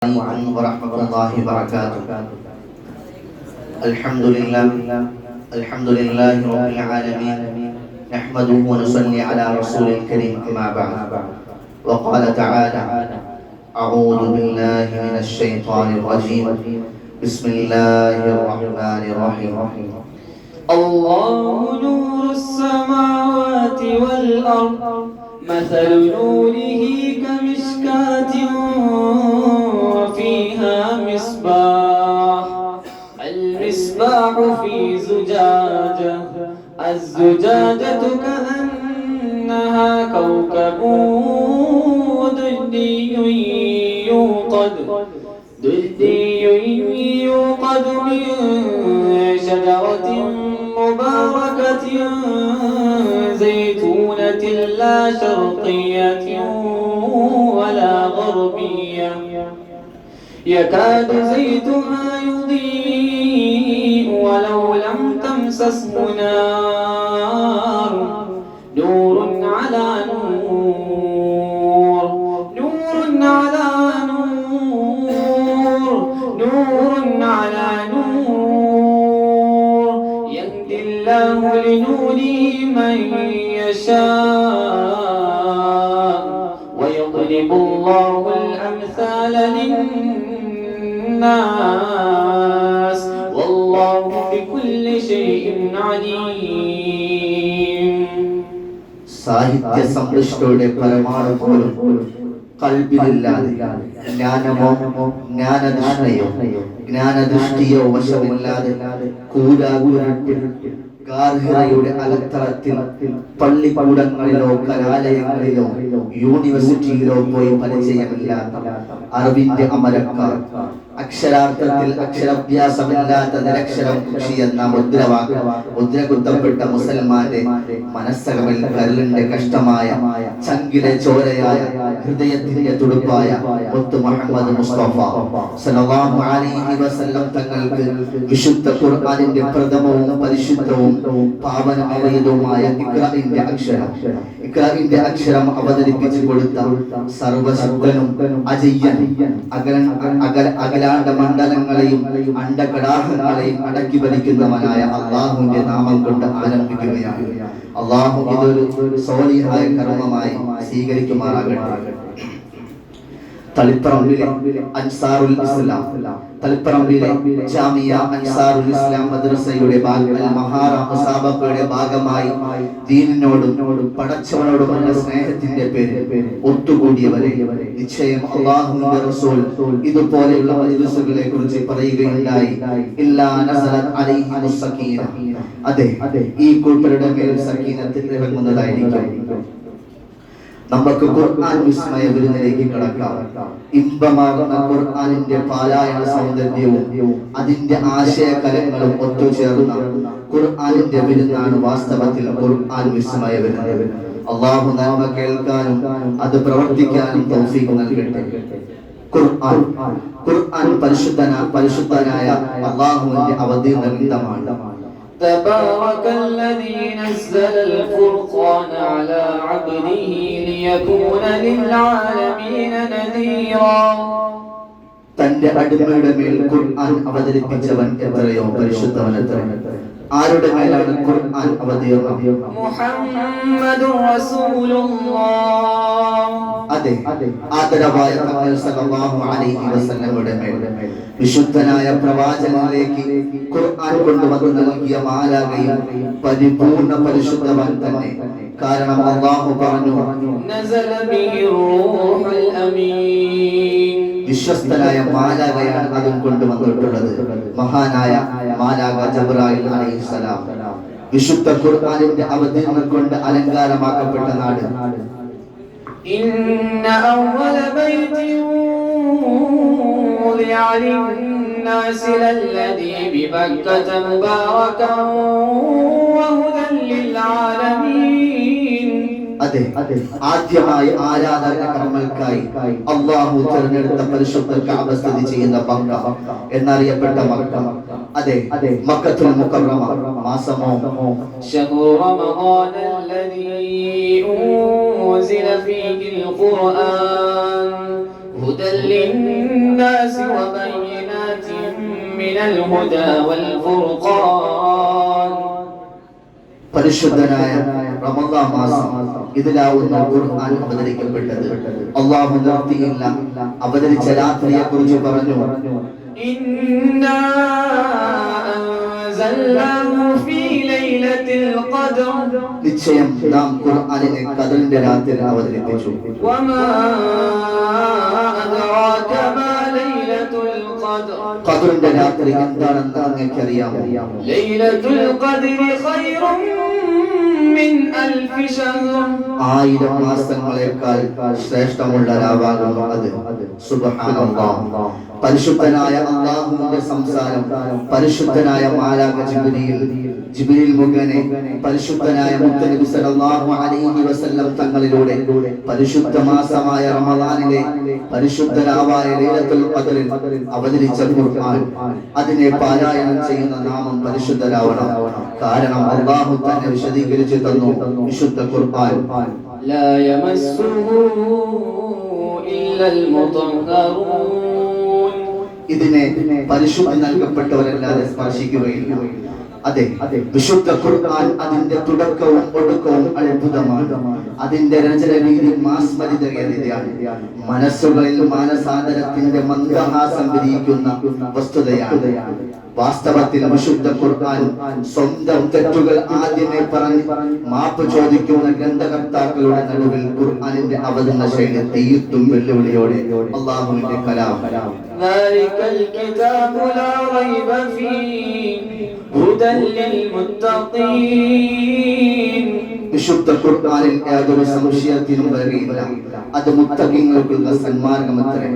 عليكم ورحمة الله وبركاته. الحمد لله الحمد لله رب العالمين نحمده ونصلي على رسول الكريم أما بعد. وقال تعالى أعوذ بالله من الشيطان الرجيم. بسم الله الرحمن الرحيم. الله نور السماوات والأرض مثل نوره كمشكاة في زجاجة. الزجاجة كأنها كوكب دري يوقد. دري يوقد من شجرة مباركة زيتونة لا شرقية ولا غربية. يكاد زيتها يضيء ولو لم تمسسه نار. نور على نور. نور على نور. نور على نور. يهدي الله لنوره من يشاء. ويضرب الله الأمثال للناس. والله بكل شيء عليم സാഹിത്യ സമ്പുഷ്ടയുടെ പരമാണു പോലും കൽബിലില്ലാതെ ജ്ഞാനമോ ജ്ഞാനദൃഷ്ണയോ ജ്ഞാനദൃഷ്ടിയോ വശമില്ലാതെ കൂരാകൂരട്ടിൽ ഗാർഹികയുടെ അലത്തളത്തിൽ പള്ളിക്കൂടങ്ങളിലോ കലാലയങ്ങളിലോ യൂണിവേഴ്സിറ്റിയിലോ പോയി പരിചയമില്ലാത്ത അറിവിന്റെ അമരക്കാർ അക്ഷരാർത്ഥത്തിൽ അക്ഷരാഭ്യാസമില്ലാത്ത നിരക്ഷരം കൃഷി എന്ന മുദ്രവാക്ക് മുദ്ര കുത്തപ്പെട്ട മുസൽമാന്റെ മനസ്സകമിൽ കരലിന്റെ കഷ്ടമായ ചങ്കിലെ ചോരയായ ഹൃദയത്തിന്റെ തുടുപ്പായ മുത്തു മുഹമ്മദ് മുസ്തഫ. സല്ലല്ലാഹു അലൈഹി വസല്ലം തങ്ങൾക്ക് വിശുദ്ധ ഖുർആനിന്റെ പ്രഥമവും പരിശുദ്ധവും പാവനമേറിയതുമായ ഇക്രാഇന്റെ അക്ഷരം. ഇക്രാഇന്റെ അക്ഷരം അവതരിപ്പിച്ചു കൊടുത്ത സർവശുദ്ധനും അജയ്യൻ അകല അകല അകലാണ്ട മണ്ഡലങ്ങളെയും അണ്ടകടാഹങ്ങളെയും അടക്കി ഭരിക്കുന്നവനായ അള്ളാഹുവിന്റെ നാമം കൊണ്ട് ആരംഭിക്കുകയാണ്. അള്ളാഹു ഇതൊരു സോലിഹായ കർമ്മമായി സ്വീകരിക്കുമാറാകട്ടെ. തളിപ്പറമ്പിലെ അൻസാറുൽ ഇസ്ലാം. തളിപ്പറമ്പിലെ ജാമിയ അൻസാറുൽ ഇസ്ലാം മദ്രസയുടെ ഭാഗ- മഹാറാമ മുസാബക്കയുടെ ഭാഗമായി ദീനിനോടും പടച്ചവനോടുമുള്ള സ്നേഹത്തിന്റെ പേരിൽ ഒത്തുകൂടിയവരെ നിശ്ചയം അള്ളാഹുവിന്റെ റസൂൽ ഇതുപോലെയുള്ള മജ്ലിസുകളെ കുറിച്ച് പറയുകയുണ്ടായി അതെ ഈ കൂട്ടരുടെ മേൽ സക്കീനത്തിൽ ഇറങ്ങുന്നതായിരിക്കും. നമുക്ക് ഖുർആൻ വിസ്മയ വിരുന്നിലേക്ക് കടക്കാം. ഇമ്പമാകുന്ന ഖുർആനിന്റെ പാരായണ സൗന്ദര്യവും അതിന്റെ ആശയകലങ്ങളും ഒത്തുചേർന്ന ഖുർആനിന്റെ വിരുന്നാണ് വാസ്തവത്തിൽ ഖുർആൻ വിസ്മയ വിരുന്ന് അള്ളാഹു നന്മ കേൾക്കാനും അത് പ്രവർത്തിക്കാനും തൗഫീഖ് നൽകട്ടെ. ഖുർആൻ ഖുർആൻ പരിശുദ്ധന പരിശുദ്ധനായ അള്ളാഹുവിന്റെ അവതീർണ ഗ്രന്ഥമാണ്. تبارك الذي نزل الفرقان على عبده ليكون للعالمين نذيرا തന്റെ അടിമയുടെ മേൽ ഖുർആൻ അവതരിപ്പിച്ചവൻ എത്രയോ പരിശുദ്ധവൻ എത്ര ആരുടെ മേലാണ് ഖുർആൻ അവതീർണം محمد رسول الله അതെ ആദരവായ തങ്ങൾ സല്ലല്ലാഹു അലൈഹി വസല്ലമയുടെ മേൽ വിശുദ്ധനായ പ്രവാചകനിലേക്ക് ഖുർആൻ കൊണ്ടുവന്ന് നൽകിയ മാലാകയും പരിപൂർണ പരിശുദ്ധവാൻ തന്നെ. കാരണം അള്ളാഹു പറഞ്ഞു വിശ്വസ്തനായ മാലാകയാണ് അതും കൊണ്ടുവന്നിട്ടുള്ളത്. മഹാനായ മാലാക ജബ്രാഹിൽ അലൈഹിസ്സലാം വിശുദ്ധ ഖുർആാനിന്റെ അവതീർണം കൊണ്ട് അലങ്കാരമാക്കപ്പെട്ട നാട്. إن أول بيت وضع للناس للذي ببكة مباركا وهدى للعالمين അതെ ആദ്യമായി ആരാധന കർമ്മങ്ങൾക്കായി അള്ളാഹു തിരഞ്ഞെടുത്ത പരിശുദ്ധ കഅബ സ്ഥിതി ചെയ്യുന്ന മക്ക എന്നറിയപ്പെട്ട മക്ക അതെ മക്കത്തുൽ മുക്കറമ മാസമോ شهر رمضان الذي أنزل فيه القرآن هدى للناس الناس وبينات من الهدى والفرقان പരിശുദ്ധനായ റമദാൻ മാസം ഇതിലാവുന്ന ഖുർആൻ അവതരിക്കപ്പെട്ടത് അള്ളാഹു നിർത്തിയില്ല അവതരിച്ച രാത്രിയെ കുറിച്ച് പറഞ്ഞു إنا أنزلناه في ليلة القدر നിശ്ചയം നാം ഖുർആനിനെ കദറിന്റെ രാത്രി അവതരിപ്പിച്ചു. കദറിന്റെ രാത്രി എന്താണെന്ന് അങ്ങേക്ക് അറിയാമോ ആയിരം മാസങ്ങളെക്കാൾ ശ്രേഷ്ഠമുള്ള രാവാകുന്നു അത്. സുബഹാനല്ലാഹ്. പരിശുദ്ധനായ അള്ളാഹുവിന്റെ സംസാരം പരിശുദ്ധനായ മാലാക ജിബ്രീൽ ജിബ്രീൽ മുഖേന പരിശുദ്ധനായ മുത്തനബി സല്ലല്ലാഹു അലൈഹി വസല്ലം തങ്ങളിലൂടെ പരിശുദ്ധ മാസമായ റമദാനിലെ പരിശുദ്ധരാവായ ലൈലത്തുൽ ഖദറിൽ അവതരിച്ച ഖുർആൻ അതിനെ പാരായണം ചെയ്യുന്ന നാമം പരിശുദ്ധരാവണം കാരണം അള്ളാഹു തന്നെ വിശദീകരിച്ചു തന്നു വിശുദ്ധ ഖുർആൻ لا يمسه إلا المطهرون ഇതിനെ പരിശുദ്ധി നൽകപ്പെട്ടവരല്ലാതെ സ്പർശിക്കുകയില്ല. അതെ വിശുദ്ധ ഖുർആൻ അതിന്റെ തുടക്കവും ഒടുക്കവും അത്ഭുതമാണ് അതിന്റെ രചന രീതി മാസ്മരിതകേറിയതാണ് മനസ്സുകളിൽ മാനസാന്തരത്തിന്റെ മന്ദഹാസം വിരിയിക്കുന്ന വസ്തുതയാണ് വാസ്തവത്തിൽ വിശുദ്ധ ഖുർആൻ സ്വന്തം തെറ്റുകൾ ആദ്യമേ പറഞ്ഞ് മാപ്പ് ചോദിക്കുന്ന ഗ്രന്ഥകർത്താക്കളുടെ നടുവിൽ ഖുർആനിന്റെ അവതരണ ശൈലി തീർത്തും വെല്ലുവിളിയോടെ അള്ളാഹുവിന്റെ കലാം ذلك الكتاب لا ريب فيه هدى للمتقين വിശുദ്ധ ഖുർആനിൽ യാതൊരു സംശയത്തിനും വരികയില്ല അത് മുത്തകിങ്ങൾക്കുള്ള സന്മാർഗമത്രേ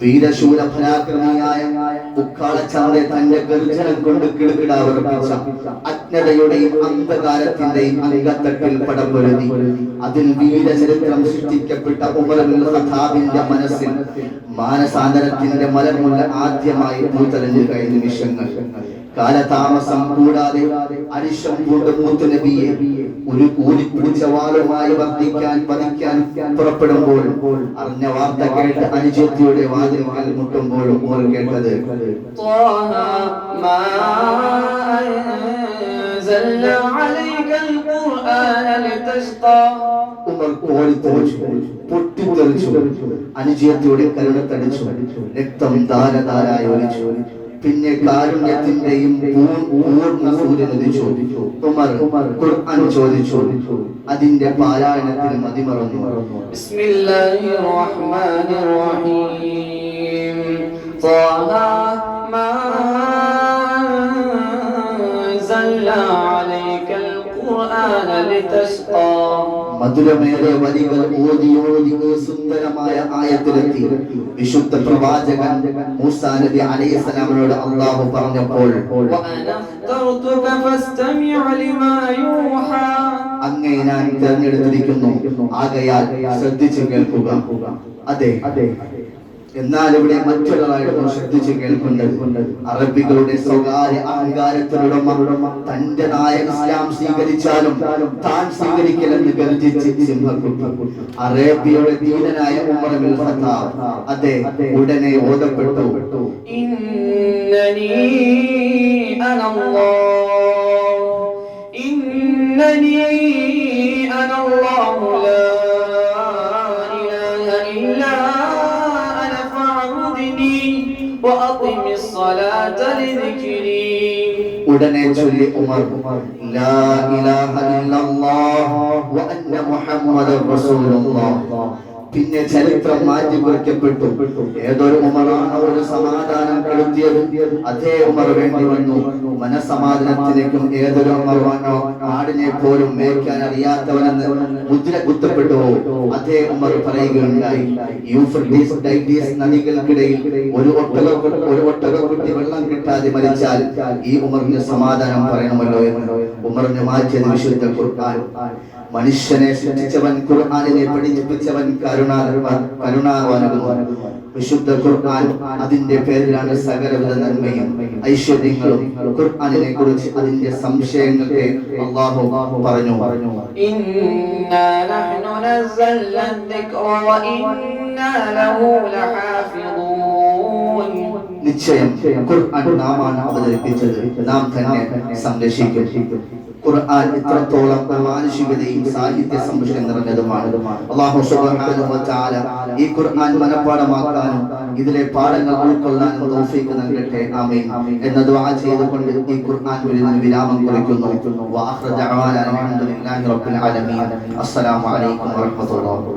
വീരശൂര പരാക്രമിയായ ഉക്കാളച്ചാറെ തന്റെ ഗർജനം കൊണ്ട് കിടുകിടാവർപ്പിച്ച അജ്ഞതയുടെയും അന്ധകാരത്തിന്റെയും അംഗത്തട്ടിൽ പടപൊരുതി അതിൽ വീരചരിത്രം സൃഷ്ടിക്കപ്പെട്ട ഉമറുൽ ഖത്താബിന്റെ മനസ്സിൽ മാനസാന്തരത്തിന്റെ മലർമുള്ള ആദ്യമായി പൂത്തലഞ്ഞു കഴിഞ്ഞ നിമിഷങ്ങൾ കാലതാമസം കൂടാതെ അരിശം കൊണ്ട് മുത്തുനബിയെ ഒരു കൂലി കൂച്ചവാളുമായി വർദ്ധിക്കാൻ പതിക്കാൻ പുറപ്പെടുമ്പോൾ അറിഞ്ഞ വാർത്ത കേട്ട് അനുജത്തിയുടെ വാതിലുകൾ മുട്ടുമ്പോൾ ഓർ കേട്ടത് പൊട്ടിത്തെറിച്ചു അനുജയത്തിയുടെ കരുണത്തടിച്ചു രക്തം ധാരധാരായി ഒലിച്ചു. പിന്നെ കാരുണ്യത്തിന്റെയും പൂ- പൂർണ്ണ സൂര്യൻ ഉദിച്ചു ഉമർ ഖുർആൻ ചോദിച്ചു അതിന്റെ പാരായണത്തിന് മതിമറന്നു بسم الله الرحمن الرحيم طه ما أنزلنا عليك القرآن لتشقى മധുരമേറെ വരികൾ ഓതി ഓതി സുന്ദരമായ ആയത്തിലെത്തി. വിശുദ്ധ പ്രവാചകൻ മൂസാ നബി അലൈഹിസ്സലാമിനോട് അള്ളാഹു പറഞ്ഞപ്പോൾ അങ്ങേ ഞാൻ തിരഞ്ഞെടുത്തിരിക്കുന്നു. ആകയാൽ ശ്രദ്ധിച്ചു കേൾക്കുക. അതെ അതെ. എന്നാൽ ഇവിടെ മറ്റൊരാളായിട്ട് ശ്രദ്ധിച്ച് കേൾക്കുന്നത് അറബികളുടെ സ്വകാര്യ അഹങ്കാരത്തിനുടമ തന്റേതായ ഇസ്ലാം സ്വീകരിച്ചാലും താൻ സ്വീകരിക്കലെന്ന് ഗർജിച്ച് സിംഹക്കുട്ടി. അറേബ്യയുടെ ദീനനായ ഉമറബിൽ ഖത്താബ് അതെ ഉടനെ ബോധപ്പെട്ടു. ഉടനെ ചൊല്ലി ഉമർ ലാ ഇലാഹ ഇല്ലല്ലാഹ് വ അന്ന മുഹമ്മദർ റസൂലുള്ളാഹ്. പിന്നെ ചരിത്രം മാറ്റി കുറിക്കപ്പെട്ടു. ഏതൊരു ഉമറാണ് ഒരു സമാധാനം കെടുത്തിയത്? അതേ ഉമർ വേണ്ടി വന്നു. മനസമാധാനത്തിലേക്കും ഏതൊരു ഉമറാണോ ആടിനെ പോലും മേയ്ക്കാൻ അറിയാത്തവനെന്ന് മുദ്ര കുത്തപ്പെട്ടു. അതേ ഉമർ പറയുകയുണ്ടായി. യൂഫ്രട്ടീസ് ടൈഗ്രീസ് നദികൾക്കിടയിൽ ഒരു ഒട്ടക ഒരു ഒട്ടകക്കുട്ടി വെള്ളം കിട്ടാതെ മരിച്ചാൽ ഈ ഉമറിന് സമാധാനം പറയണമല്ലോ എന്ന് ഉമറിന് മാറ്റിയത് വിശുദ്ധ ഖുർആൻ. മനുഷ്യനെ സൃഷ്ടിച്ചവൻ ഖുർആാനിനെ പഠിപ്പിച്ചവൻ കരുണാ വിശുദ്ധ ഖുർആൻ അതിന്റെ പേരിലാണ് സകലവിധ നന്മയും. ഐശ്വര്യങ്ങളും ഖുർആാനിനെ കുറിച്ച് അതിന്റെ സംശയങ്ങൾക്ക് അള്ളാഹു പറഞ്ഞു. പറഞ്ഞു നിശ്ചയം ഖുർആൻ നാമാണ് അവതരിപ്പിച്ചത്. നാം തന്നെ സംരക്ഷിക്കും. ഖുർആൻ ഇത്രത്തോളം മാനുഷികതയും സാഹിത്യ സമ്പുഷ്ടം നിറഞ്ഞതുമാണ്. സുബ്ഹാനഹു ഈ ഖുർആൻ മനഃപ്പാഠമാക്കാനും ഇതിലെ പാഠങ്ങൾ ഉൾക്കൊള്ളാനും തൗഫീഖ് നൽകട്ടെ. ആമീൻ. എന്ന ദുആ ചെയ്തുകൊണ്ട് ഈ ഖുർആൻ വിരുന്നിന് വിരാമം കുറിക്കുന്നു. റബ്ബിൽ ആലമീൻ. അസ്സലാമു അലൈക്കും വറഹ്മത്തുള്ളാഹി